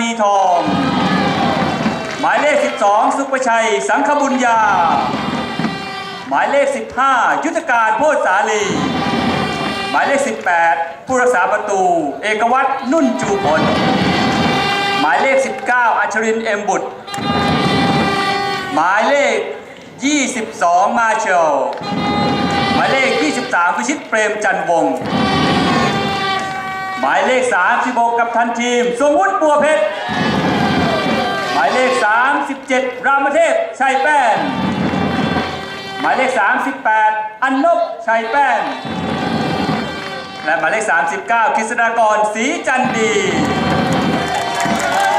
มีทอง หมายเลข 12 สุประชัย สังคบุญญา หมายเลข 15 ยุทธการโพธสาลี หมายเลข 18 ผู้รักษาประตู เอกวัตรนุ่นจูผล หมายเลข 19 อัชรินเอ็มบุตร หมายเลข 22 มาเชลหมายเลข 23 พิชิตเปรมจันวงศ์ เลข 36 กับทันทีมทรงวุฒิบัวเพชร หมายเลข 37 รามเทพชัยแป้น หมายเลข 38 อันนบชัยแป้น และหมายเลข 39กฤษฎากรศรีจันดี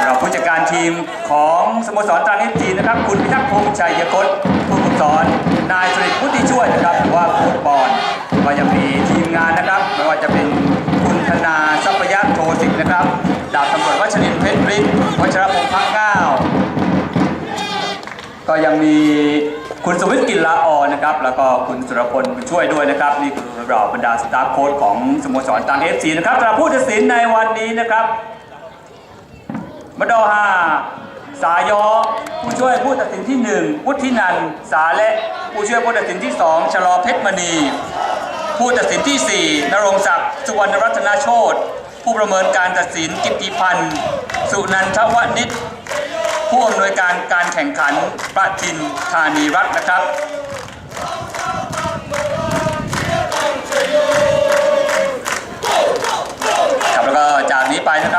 เราผู้จัดการทีมของสโมสรตรังเอฟจีนะครับ คุณพิทักษ์พงษ์ชัยยศผู้ฝึกสอน นายสริพุทธิช่วยนะครับหรือว่าฟุตบอลก็ยังมีทีมงานนะครับไม่ว่าจะเป็น ก็ยังมีคุณสวิทย์กินลาออนนะครับ แล้วก็คุณสุรพลบุญช่วยด้วยนะครับ นี่คือเราบรรดาสตาฟโค้ชของสโมสรตังเอฟซีนะครับสำหรับผู้ตัดสินในวันนี้นะครับมดอฮาสายอผู้ช่วยผู้ตัดสินที่ 1 วุฒินันสาและผู้ช่วยผู้ตัดสินที่ 2 ชลอเพชรมณี ผู้ตัดสินที่ 4 นรงศักดิ์สุวรรณรัตนโชตผู้ประเมินการตัดสินกิติพันธ์ สุนันทวนิช ผู้อำนวยการการแข่งขันประจินธานีรัฐนะครับครับแล้วก็จากนี้ไปนะครับ